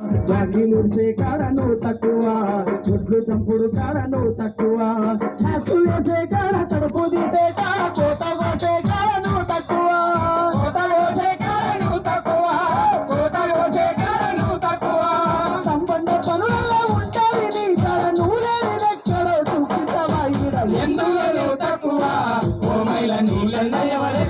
జాకీలుడిసే కాడను తక్కువ గుడ్లు చంపుడు కాడను తక్కువ. నాసు వేసే కాడ కడుపు తీసే కాడ కోత కోసే కాడను తక్కువ. కోత కోసే కాడను తక్కువ కోత కోసే కాడను తక్కువ. సంబంధ పనులలో ఉంటది నీ కాడ నూనెని లేనిది ఎక్కడో చూపించవా ఈడ ఎందులో తక్కువ? ఓ మైల నీళ్ళన్న ఎవరే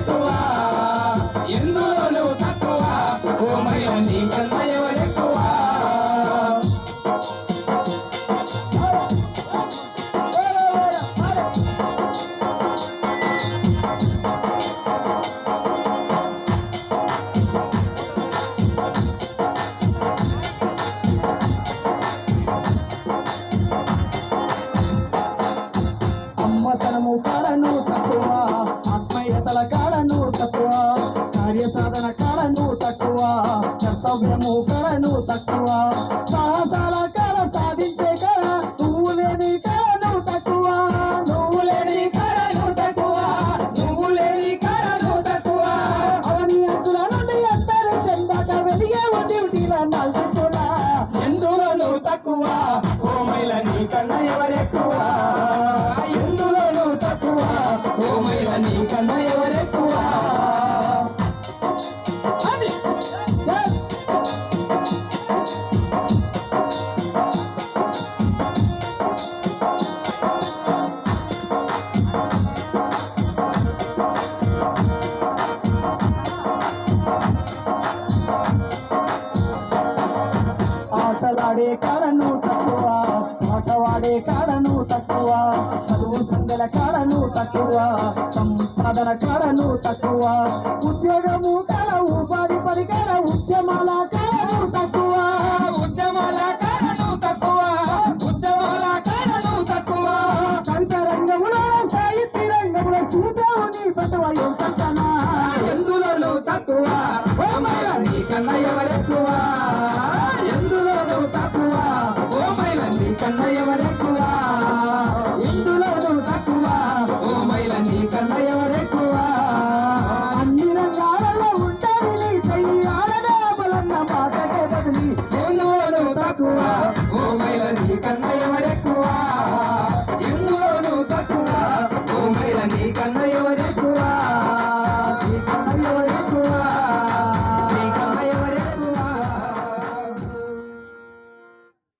కర్తవ్యము కాడను తక్కువ. సాహసాల కర సాధించే కర నువ్వు లేని కాడను తక్కువ. నువ్వు లేని కాడను తక్కువ. నువ్వు లేని కాడను తక్కువ. అవని అంచుల నుండి అంతరిక్షం దాకా వెలిగే డ్యూటీల నల్చులా ఎందులోనూ తక్కువ? ఓ మైల నీ కన్నా ఎవరెక్కువ? ఎందులోనూ తక్కువ? ఓ మైల నీ కన్నా ఎవరెక్కువ? ఆటలాడే కాడను తక్కువ ఆటవాడే కాడను తక్కువ చదువు సందల కాడను తక్కువ సంపాదన కాడను తక్కువ